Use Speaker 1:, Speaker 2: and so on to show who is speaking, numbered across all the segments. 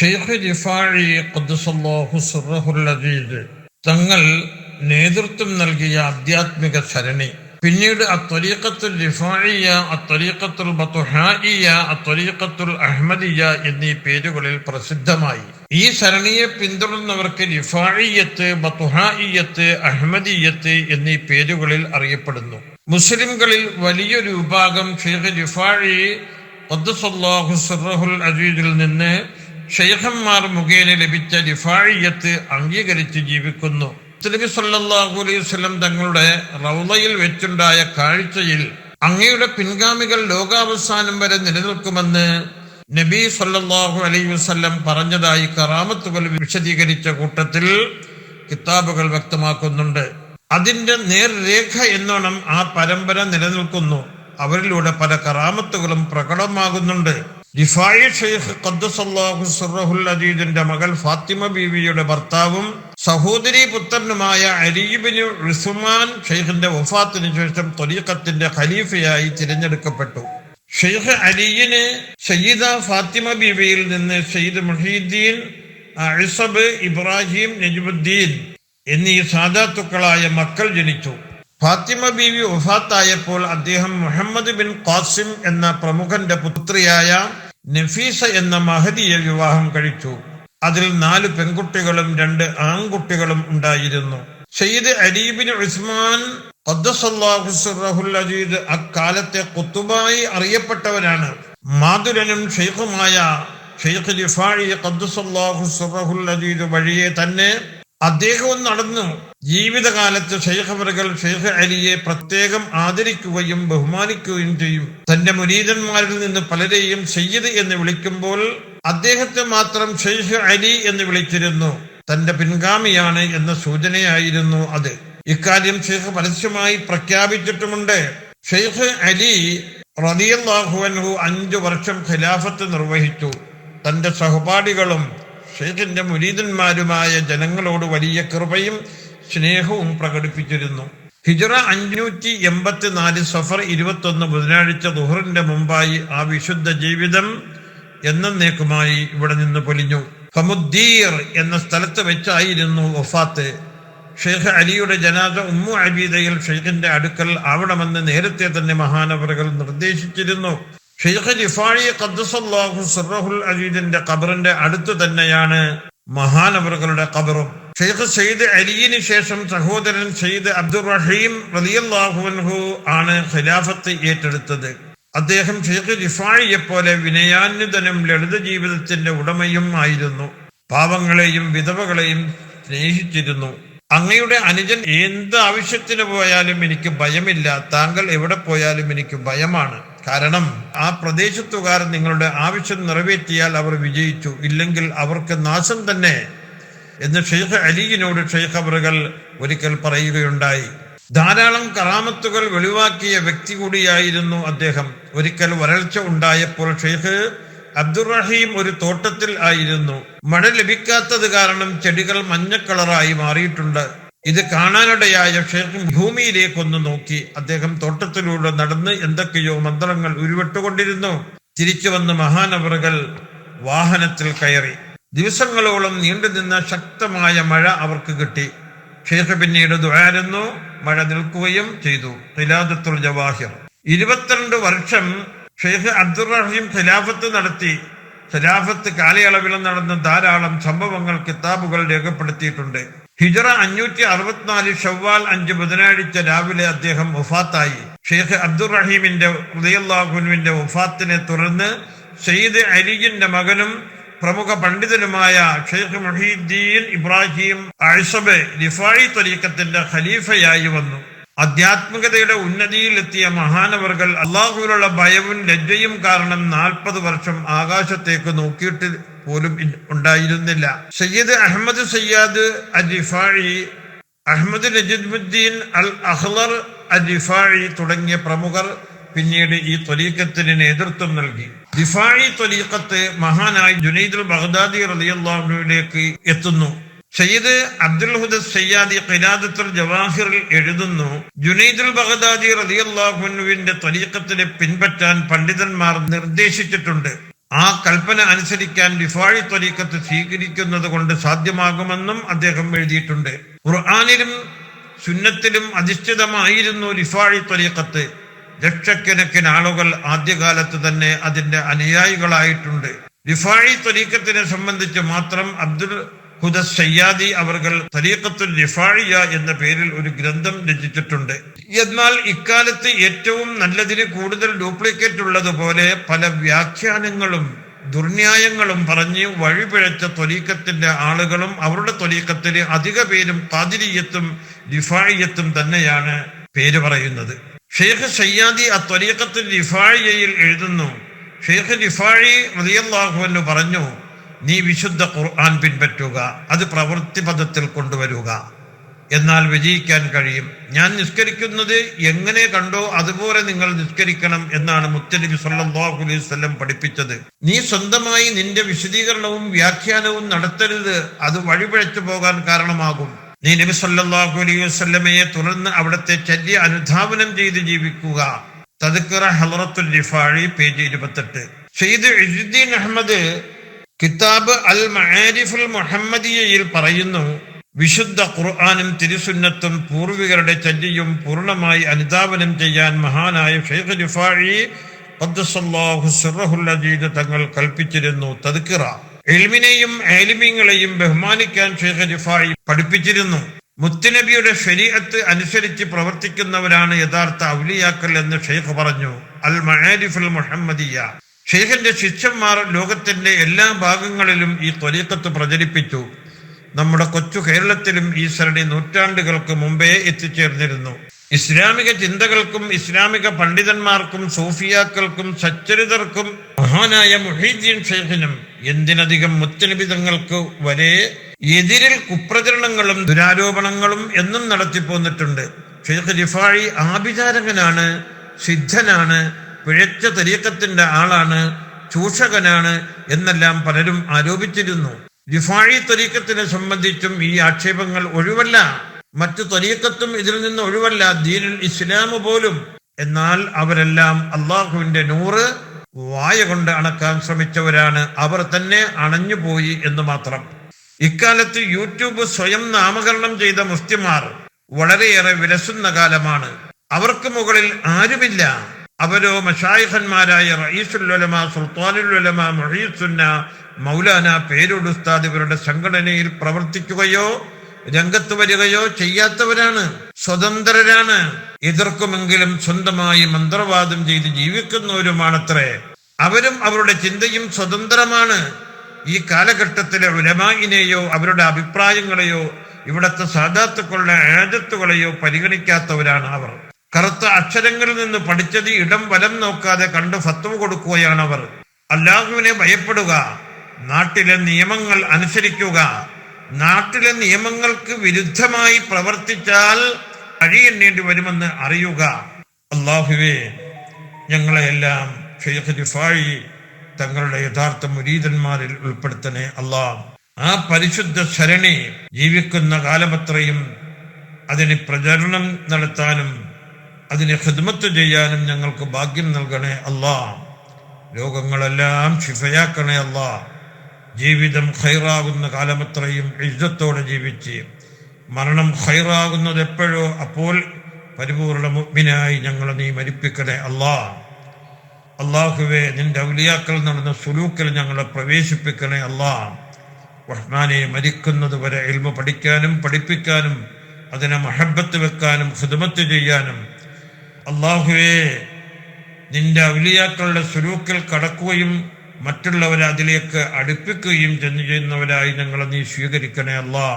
Speaker 1: ഷെയ്ഖ് ജിഫാഴി ഖുദ്സല്ലാഹു സുറഹുല്ലദീദ് തങ്ങൾ നേതൃത്വം നൽകിയ ആധ്യാത്മിക സരണി പിന്നീട് അത്വരീഖത്തുൽ റിഫായിയ അത്വരീഖത്തുൽ ബത്തുഹായിയ അത്വരീഖത്തുൽ അഹമ്മദിയ എന്നീ പേരുകളിൽ പ്രസിദ്ധമായി. ഈ സരണിയെ പിന്തുടർന്നവർക്ക് റിഫായിയത്ത് ബത്തുഹായിയത്ത് അഹമ്മദിയത്ത് എന്നീ പേരുകളിൽ അറിയപ്പെടുന്നു. മുസ്ലിംകളിൽ വലിയൊരു വിഭാഗം ഷെയ്ഖ് റിഫായി ഖുദ്ദസല്ലാഹു സുറഹുൽ അജീദിൽ നിന്ന് ഷെയ്ഖന്മാർ മുഖേന ലഭിച്ച ലിഫായിയത്ത് അംഗീകരിച്ച് ജീവിക്കുന്നു. നബി സല്ലല്ലാഹു അലൈഹി വസല്ലം തങ്ങളുടെ റൗളയിൽ വെച്ചുണ്ടായ കാഴ്ചയിൽ അങ്ങയുടെ പിൻഗാമികൾ ലോകാവസാനം വരെ നിലനിൽക്കുമെന്ന് നബി സല്ലാഹു അലൈഹി വസ്ലം പറഞ്ഞതായി കറാമത്തുകൾ വിശദീകരിച്ച കൂട്ടത്തിൽ കിതാബുകൾ വ്യക്തമാക്കുന്നുണ്ട്. അതിന്റെ നേർരേഖ എന്നോണം ആ പരമ്പര നിലനിൽക്കുന്നു. അവരിലൂടെ പല കറാമത്തുകളും പ്രകടമാകുന്നുണ്ട്. റിഫായി ഷെയ്ഖ് ഖദ്ദസല്ലാഹു സുറഹുൽ അജീദിന്റെ മകൾ ഫാത്തിമ ബീവിയുടെ ഭർത്താവും സഹോദരി പുത്രനുമായ അരീബിന് റിസുമാൻ ഷെയ്ഖിന്റെ വഫാത്തിന് ശേഷം തൊലീഖത്തിന്റെ ഖലീഫയായി തിരഞ്ഞെടുക്കപ്പെട്ടു. ഷെയ്ഖ് അലിയിന് സയ്യിദ ഫാത്തിമ ബീവിയിൽ നിന്ന് സയ്യിദ് മുഹീദ്ദീൻ അഴ്സബ് ഇബ്രാഹിം നജ്മുദ്ദീൻ എന്നീ സാദാത്തുക്കളായ മക്കൾ ജനിച്ചു. ഫാത്തിമ ബീവി വഫാത്തായപ്പോൾ അദ്ദേഹം മുഹമ്മദ് ബിൻ ഖാസിം എന്ന പ്രമുഖന്റെ പുത്രിയായ നഫീസ എന്ന മഹതിയെ വിവാഹം കഴിച്ചു. അതിൽ നാല് പെൺകുട്ടികളും രണ്ട് ആൺകുട്ടികളും ഉണ്ടായിരുന്നു. സയ്യിദ് അലീബിൻ ഉസ്മാൻ അജീദ് അക്കാലത്തെ കുത്തുബായി അറിയപ്പെട്ടവരാണ്. മാതുരനും ഷെയ്ഖുമായ ഷെയ്ഖ് ലിഫാഴി അജീദ് വഴിയെ തന്നെ അദ്ദേഹവും നടന്നു. ജീവിതകാലത്ത് ഷെയ്ഖ് അവറുകൾ ഷെയ്ഖ് അലിയെ പ്രത്യേകം ആദരിക്കുകയും ബഹുമാനിക്കുകയും ചെയ്യും. തന്റെ മുരീതന്മാരിൽ നിന്ന് പലരെയും സയ്യിദ് എന്ന് വിളിക്കുമ്പോൾ അദ്ദേഹത്തെ മാത്രം ഷെയ്ഖ് അലി എന്ന് വിളിച്ചിരുന്നു. തന്റെ പിൻഗാമിയാണ് എന്ന സൂചനയായിരുന്നു അത്. ഇക്കാര്യം ഷെയ്ഖ് പരസ്യമായി പ്രഖ്യാപിച്ചിട്ടുമുണ്ട്. ഷെയ്ഖ് അലി റലിയല്ലാഹുവൻഹു അഞ്ചു വർഷം ഖിലാഫത്ത് നിർവഹിച്ചു. തന്റെ സഹപാഠികളും ഷെയ്ഖിന്റെ മുരീദന്മാരുമായ ജനങ്ങളോട് വലിയ കൃപയും സ്നേഹവും പ്രകടിപ്പിച്ചിരുന്നു. ഹിജറ അഞ്ഞൂറ്റി എൺപത്തിനാല് സഫർ ഇരുപത്തൊന്ന് ബുധനാഴ്ച ദുഹറിന്റെ മുമ്പായി ആ വിശുദ്ധ ജീവിതം എന്നേക്കുമായി ഇവിടെ നിന്ന് പൊലിഞ്ഞു. ഫമുദ്ദീർ എന്ന സ്ഥലത്ത് വെച്ചായിരുന്നു വഫാത്ത്. ഷെയ്ഖ് അലിയുടെ ജനാദ ഉമ്മു അബീദയിൽ ഷെയ്ഖിന്റെ അടുക്കൽ ആവണമെന്ന് നേരത്തെ തന്നെ മഹാനവറുകൾ നിർദ്ദേശിച്ചിരുന്നു. ഷെയ്ഖ് അജീദിന്റെ ഖബറിന്റെ അടുത്ത് തന്നെയാണ് മഹാനവറുകളുടെ ഖബറും. ഷെയ്ഖ് സയ്യിദ് അലിയിന് ശേഷം സഹോദരൻ സയ്യിദ് അബ്ദുൾ റഹീം റലിയാഹുഹു ആണ് ഖിലാഫത്ത് ഏറ്റെടുത്തത്. അദ്ദേഹം ഷെയ്ഖ് ജിഫായിയെ പോലെ വിനയാന്വിതനും ലളിത ജീവിതത്തിന്റെ ഉടമയും ആയിരുന്നു. പാവങ്ങളെയും വിധവകളെയും സ്നേഹിച്ചിരുന്നു. അങ്ങയുടെ അനുജൻ എന്ത് ആവശ്യത്തിന് പോയാലും എനിക്ക് ഭയമില്ല. താങ്കൾ എവിടെ പോയാലും എനിക്ക് ഭയമാണ്. കാരണം ആ പ്രദേശത്തുകാർ നിങ്ങളുടെ ആവശ്യം നിറവേറ്റിയാൽ അവർ വിജയിച്ചു. ഇല്ലെങ്കിൽ അവർക്ക് നാശം തന്നെ. എന്ന് ഷെയ്ഖ് അലിയിനോട് ഷെയ്ഖ് അവറുകൾ ഒരിക്കൽ പറയുകയുണ്ടായി. ധാരാളം കറാമത്തുകൾ വെളിവാക്കിയ വ്യക്തി കൂടിയായിരുന്നു അദ്ദേഹം. ഒരിക്കൽ വരൾച്ച ഉണ്ടായപ്പോൾ ഷെയ്ഖ് അബ്ദുറഹീം ഒരു തോട്ടത്തിൽ ആയിരുന്നു. മഴ ലഭിക്കാത്തത് കാരണം ചെടികൾ മഞ്ഞ കളറായി മാറിയിട്ടുണ്ട്. ഇത് കാണാനിടയായ ഷെയ്ഖ് ഭൂമിയിലേക്കൊന്ന് നോക്കി അദ്ദേഹം തോട്ടത്തിലൂടെ നടന്ന് എന്തൊക്കെയോ മന്ത്രങ്ങൾ ഉരുവിട്ടുകൊണ്ടിരുന്നു. തിരിച്ചു വന്ന് മഹാനവറുകൾ വാഹനത്തിൽ കയറി. ദിവസങ്ങളോളം നീണ്ടുനിന്ന ശക്തമായ മഴ അവർക്ക് കിട്ടി. ഷെയ്ഖ് പിന്നീട് ദ്വാരുന്നു മഴ നിൽക്കുകയും ചെയ്തു. ഖിലാദത്തുൽ ജവാഹിർ. ഇരുപത്തിരണ്ട് വർഷം ഷെയ്ഖ് അബ്ദുറഹീം ഖിലാഫത്ത് നടത്തി. ഖിലാഫത്ത് കാലയളവിൽ നടന്ന ധാരാളം സംഭവങ്ങൾ കിതാബുകൾ രേഖപ്പെടുത്തിയിട്ടുണ്ട്. ഹിജറ അഞ്ഞൂറ്റി അറുപത്തിനാല് ഷവ്വാൽ അഞ്ച് ബുധനാഴ്ച രാവിലെ അദ്ദേഹം വഫാത്തായി. ഷെയ്ഖ് അബ്ദുറഹീമിന്റെ ഹൃദയല്ലാഹുനുവിന്റെ വഫാത്തിനെ തുടർന്ന് സെയ്ദ് അലിജിന്റെ മകനും പ്രമുഖ പണ്ഡിതനുമായ ഷെയ്ഖ് മുഹീദ്ദീൻ ഇബ്രാഹിം അഴ്സബ് റിഫായി ത്വരീക്കത്തിന്റെ ഖലീഫയായി വന്നു. ആധ്യാത്മികതയുടെ ഉന്നതിയിലെത്തിയ മഹാനവർകൾ അള്ളാഹുവിലുള്ള ഭയവും ലജ്ജയും കാരണം നാൽപ്പത് വർഷം ആകാശത്തേക്ക് നോക്കിയിട്ട് പോലും ഉണ്ടായിരുന്നില്ല. സയ്യിദ് അഹമ്മദ് സയ്യാദ് അജിഫാഴി അഹമ്മദ് നജിദ്മുദ്ദീൻ അൽ അഹ്ലർ അജിഫാഴി തുടങ്ങിയ പ്രമുഖർ പിന്നീട് ഈ ത്വലീക്കത്തിന് നേതൃത്വം നൽകി. ദിഫായി ത്വലീക്കത്ത് മഹാനായി ജുനൈദുൽ ബഗ്ദാദി റളിയല്ലാഹുവിലേക്ക് എത്തുന്നു. സയ്യിദ് അബ്ദുൽ ഹുദ് സയ്യാദി ഖിലാദത്തുൽ ജവാഹിറിൽ എഴുതുന്നു ജുനൈദുൽ ബഗ്ദാദി റതിയല്ലാഹുവിന്റെ തരീഖത്തിനെ പിൻപറ്റാൻ പണ്ഡിതന്മാർ നിർദ്ദേശിച്ചിട്ടുണ്ട്. ആ കൽപ്പന അനുസരിക്കാൻ ലിഫാഴി ത്വരീക്കത്ത് സ്വീകരിക്കുന്നത് കൊണ്ട് സാധ്യമാകുമെന്നും അദ്ദേഹം എഴുതിയിട്ടുണ്ട്. ഖുർആാനിലും സുന്നത്തിലും അധിഷ്ഠിതമായിരുന്നു ലിഫാഴി ത്വരീക്കത്ത് ലക്ഷക്കണക്കിന് ആളുകൾ ആദ്യകാലത്ത് തന്നെ അതിന്റെ അനുയായികളായിട്ടുണ്ട്. ലിഫാഴി ത്വരീക്കത്തിനെ സംബന്ധിച്ച് മാത്രം അബ്ദുൽ ഹുദ സയ്യാദി അവർകൾ തരീഖത്തുൽ നിഫാഴിയ എന്ന പേരിൽ ഒരു ഗ്രന്ഥം രചിച്ചിട്ടുണ്ട്. എന്നാൽ ഇക്കാലത്ത് ഏറ്റവും നല്ലതിന് കൂടുതൽ ഡ്യൂപ്ലിക്കേറ്റ് ഉള്ളതുപോലെ പല വ്യാഖ്യാനങ്ങളും ദുർന്യായങ്ങളും പറഞ്ഞ് വഴിപിഴച്ച തൊലീക്കത്തിന്റെ ആളുകളും അവരുടെ തൊലീക്കത്തിന് അധിക പേരും കാതിരിയത്തും ലിഫായിയത്തും തന്നെയാണ് പേര് പറയുന്നത്. ഷെയ്ഖ് സയ്യാദി ആ തൊലീക്കത്തിൽ ലിഫായിയയിൽ എഴുതുന്നു. ഷെയ്ഖ് റിഫാഴി എന്ന് പറഞ്ഞു നീ വിശുദ്ധ ഖുർആൻ പിൻപറ്റുക അത് പ്രവൃത്തി പദത്തിൽ കൊണ്ടുവരിക. എന്നാൽ വിജയിക്കാൻ കഴിയും. ഞാൻ നിസ്കരിക്കുന്നത് എങ്ങനെ കണ്ടോ അതുപോലെ നിങ്ങൾ നിസ്കരിക്കണം എന്നാണ് മുത്തലിബി സല്ലല്ലാഹു അലൈഹി വസല്ലം പഠിപ്പിച്ചത്. നീ സ്വന്തമായി നിന്റെ വിശദീകരണവും വ്യാഖ്യാനവും നടത്തരുത്. അത് വഴിപിഴച്ചു പോകാൻ കാരണമാകും. നീ നബി സല്ലാഹു അലൈഹി വസ്ല്ലമയെ തുടർന്ന് അവിടുത്തെ ചര്യ അനുധാവനം ചെയ്ത് ജീവിക്കുക. തദുക്കറ ഹലറത്തുൽ റിഫാഴി പേജ് ഇരുപത്തെട്ട്. ഇസുദ്ദീൻ അഹമ്മദ് കിതാബ് അൽ മആരിഫുൽ മുഹമ്മദിയയിൽ പറയുന്നു വിശുദ്ധ ഖുർആാനും തിരുസുന്നത്തും പൂർവികരുടെ ചര്യയും പൂർണമായി അനുദാപനം ചെയ്യാൻ മഹാനായ ഷെയ്ഖ് ജുഫാഴി തങ്ങൾ കൽപ്പിച്ചിരുന്നു തദ്ക്കിറ. എൽമിനെയും ഏലിമിങ്ങളെയും ബഹുമാനിക്കാൻ ഷെയ്ഖ് ജുഫാഴി പഠിപ്പിച്ചിരുന്നു. മുത്തുനബിയുടെ ശരീരത്ത് അനുസരിച്ച് പ്രവർത്തിക്കുന്നവരാണ് യഥാർത്ഥ ഔലിയാക്കൽ എന്ന് ഷെയ്ഖ് പറഞ്ഞു. അൽ മഹാരിഫുൽ മുഹമ്മദിയ. ഷെയ്ഖിന്റെ ശിഷ്യന്മാർ ലോകത്തിന്റെ എല്ലാ ഭാഗങ്ങളിലും ഈ ത്വരീക്കത്ത് പ്രചരിപ്പിച്ചു. നമ്മുടെ കൊച്ചു കേരളത്തിലും ഈ സരണി നൂറ്റാണ്ടുകൾക്ക് മുമ്പേ എത്തിച്ചേർന്നിരുന്നു. ഇസ്ലാമിക ചിന്തകൾക്കും ഇസ്ലാമിക പണ്ഡിതന്മാർക്കും സൂഫിയാക്കൾക്കും സച്ചരിതർക്കും മഹാനായ മുഹീദ്ദീൻ ഷെയ്ഖിനും എന്തിനധികം മുത്തനിബിതങ്ങൾക്ക് വരെ എതിരിൽ കുപ്രചരണങ്ങളും ദുരാരോപണങ്ങളും എന്നും നടത്തിപ്പോന്നിട്ടുണ്ട്. ഷെയ്ഖ് റിഫാഴി ആഭിചാരകനാണ് സിദ്ധനാണ് പിഴച്ച തരീക്കത്തിന്റെ ആളാണ് ചൂഷകനാണ് എന്നെല്ലാം പലരും ആരോപിച്ചിരുന്നു. റിഫാഴി തരീക്കത്തിനെ സംബന്ധിച്ചും ഈ ആക്ഷേപങ്ങൾ ഒഴിവല്ല. മറ്റു തരീക്കത്തും ഇതിൽ നിന്ന് ഒഴിവല്ല. ദീനുൽ ഇസ്ലാം പോലും. എന്നാൽ അവരെല്ലാം അള്ളാഹുവിന്റെ നൂറ് വായ കൊണ്ട് അണക്കാൻ ശ്രമിച്ചവരാണ്. അവർ തന്നെ അണഞ്ഞുപോയി എന്ന് മാത്രം. ഇക്കാലത്ത് യൂട്യൂബ് സ്വയം നാമകരണം ചെയ്ത മുസ്തിമാർ വളരെയേറെ വിലസുന്ന കാലമാണ്. അവർക്ക് മുകളിൽ ആരുമില്ല. അവരോ മഷായിഖന്മാരായ റയീസുല്ലുലമ സുൽത്താനുല്ലുലമ മൊഹീസുന്ന മൗലാന പേരുടുസ്താദ് ഇവരുടെ സംഘടനയിൽ പ്രവർത്തിക്കുകയോ രംഗത്ത് വരികയോ ചെയ്യാത്തവരാണ്. സ്വതന്ത്രരാണ്. എതിർക്കുമെങ്കിലും സ്വന്തമായി മന്ത്രവാദം ചെയ്ത് ജീവിക്കുന്നവരുമാണത്രേ. അവരും അവരുടെ ചിന്തയും സ്വതന്ത്രമാണ്. ഈ കാലഘട്ടത്തിലെ ഉലമായിനെയോ അവരുടെ അഭിപ്രായങ്ങളെയോ ഇവിടത്തെ സാധാത്തുക്കളുടെ ആദത്തുകളെയോ പരിഗണിക്കാത്തവരാണ് അവർ. കറുത്ത അക്ഷരങ്ങളിൽ നിന്ന് പഠിച്ചത് ഇടം വലം നോക്കാതെ കണ്ട് ഫത്വ കൊടുക്കുകയാണ് അവർ അല്ലാഹുവിനെ ഭയപ്പെടുക. നാട്ടിലെ നിയമങ്ങൾ അനുസരിക്കുക. നാട്ടിലെ നിയമങ്ങൾക്ക് വിരുദ്ധമായി പ്രവർത്തിച്ചാൽ കഴിയെണ്ണേണ്ടി വരുമെന്ന് അറിയുക. അള്ളാഹുവേ ഞങ്ങളെയെല്ലാം ഷെയ്ഖ് തങ്ങളുടെ യഥാർത്ഥ മുരീതന്മാരിൽ ഉൾപ്പെടുത്തണേ അള്ളാഹ്. ആ പരിശുദ്ധ ശരണി ജീവിക്കുന്ന കാലമത്രയും അതിന് പ്രചരണം നടത്താനും അതിനെ ഹിദ്മത്ത് ചെയ്യാനും ഞങ്ങൾക്ക് ഭാഗ്യം നൽകണേ അല്ലാ രോഗങ്ങളെല്ലാം ശിഫയാക്കണേ അല്ലാ ജീവിതം ഖൈറാകുന്ന കാലമത്രയും ഇജ്ജത്തോടെ ജീവിച്ച് മരണം ഖൈറാകുന്നത് എപ്പോഴോ അപ്പോൾ പരിപൂർണ മുഗ്മിനായി ഞങ്ങളെ നീ മരിപ്പിക്കണേ അല്ലാ അള്ളാഹുവെ നിന്റെ ഔലിയാക്കൾ നടന്ന സുലൂക്കിൽ ഞങ്ങളെ പ്രവേശിപ്പിക്കണേ അല്ലാ റഹ്മാനെ മരിക്കുന്നത് വരെ എൽമ പഠിക്കാനും പഠിപ്പിക്കാനും അതിനെ മഹബത്ത് വെക്കാനും ഹിദമത്ത് ചെയ്യാനും അള്ളാഹുവെ നിന്റെ ഔലിയാക്കളുടെ സുലൂക്കിൽ കടക്കുകയും മറ്റുള്ളവരെ അതിലേക്ക് അടുപ്പിക്കുകയും ചെന്നു ചെയ്യുന്നവരായി ഞങ്ങളെ നീ സ്വീകരിക്കണേ അല്ലാ.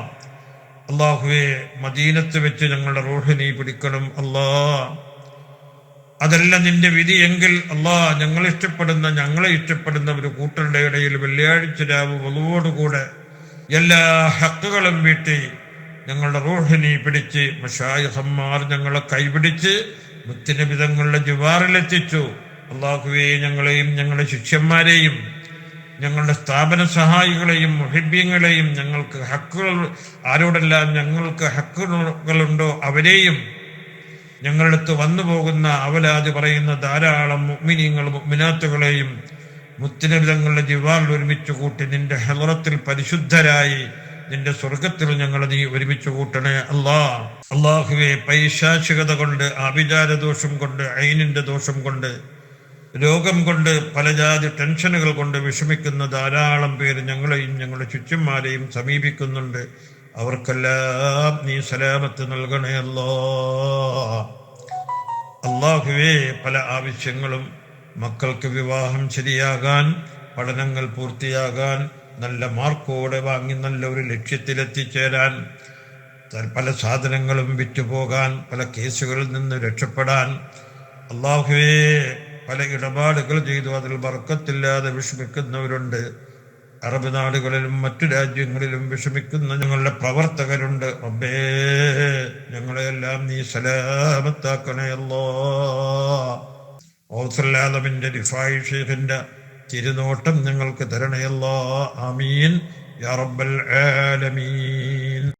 Speaker 1: അള്ളാഹുവെ മദീനത്ത് വെച്ച് ഞങ്ങളുടെ റോഹ് നീ പിടിക്കണം അല്ലാ. അതല്ല നിന്റെ വിധി എങ്കിൽ അല്ലാ ഞങ്ങൾ ഇഷ്ടപ്പെടുന്ന ഞങ്ങളെ ഇഷ്ടപ്പെടുന്ന ഒരു കൂട്ടരുടെ ഇടയിൽ വെള്ളിയാഴ്ച രാവ് വലുവോടുകൂടെ എല്ലാ ഹക്കുകളും വീട്ടി ഞങ്ങളുടെ റോഹിനി പിടിച്ച് മഷായഹന്മാർ ഞങ്ങളെ കൈപിടിച്ച് മുത്തിനബിതങ്ങളുടെ ജുവാറിലെത്തിച്ചു അള്ളാഹുവെ ഞങ്ങളെയും ഞങ്ങളുടെ ശിഷ്യന്മാരെയും ഞങ്ങളുടെ സ്ഥാപന സഹായികളെയും മുഹിബ്യങ്ങളെയും ഞങ്ങൾക്ക് ഹക്കുകൾ ആരോടെല്ലാം ഞങ്ങൾക്ക് ഹക്കുകളുണ്ടോ അവരെയും ഞങ്ങളുടെ അടുത്ത് വന്നു പോകുന്ന അവലാതി പറയുന്ന ധാരാളം മുഗ്മിനീങ്ങൾ മുഗ്മിനാത്തുകളെയും മുത്തിനബിതങ്ങളുടെ ജിവാറിൽ ഒരുമിച്ച് കൂട്ടി നിന്റെ ഹെലറത്തിൽ പരിശുദ്ധരായി നിന്റെ സ്വർഗത്തിൽ ഞങ്ങൾ നീ ഒരുമിച്ച് കൂട്ടണേ അല്ലാ. അള്ളാഹുവെ പൈശാചികത കൊണ്ട് ആഭിചാര ദോഷം കൊണ്ട് ഐനിന്റെ ദോഷം കൊണ്ട് രോഗം കൊണ്ട് പല ജാതി ടെൻഷനുകൾ കൊണ്ട് വിഷമിക്കുന്ന ധാരാളം പേര് ഞങ്ങളെയും ഞങ്ങളുടെ ചുറ്റുമാരെയും സമീപിക്കുന്നുണ്ട്. അവർക്കെല്ലാം നീ സലാമത്ത് നൽകണേ അല്ലോ. അള്ളാഹുവേ പല ആവശ്യങ്ങളും മക്കൾക്ക് വിവാഹം ശരിയാകാൻ പഠനങ്ങൾ പൂർത്തിയാകാൻ നല്ല മാർക്കോടെ വാങ്ങി നല്ല ഒരു ലക്ഷ്യത്തിലെത്തിച്ചേരാൻ പല സാധനങ്ങളും വിറ്റുപോകാൻ പല കേസുകളിൽ നിന്ന് രക്ഷപ്പെടാൻ അള്ളാഹുവേ പല ഇടപാടുകൾ ചെയ്തു. അതിൽ വർക്കത്തില്ലാതെ വിഷമിക്കുന്നവരുണ്ട്. അറബ് നാടുകളിലും മറ്റു രാജ്യങ്ങളിലും വിഷമിക്കുന്ന ഞങ്ങളുടെ പ്രവർത്തകരുണ്ട്. റബ്ബേ ഞങ്ങളെല്ലാം നീ സലാമത്താക്കണേ അല്ലോ ഓസല്ലാദമിന്റെ റിഫായി ഷെയ്ഖിന്റെ തിരുനോട്ടം ഞങ്ങൾക്ക് തരണയല്ലോ. ആമീൻ. യാ റബ്ബൽ ആലമീൻ.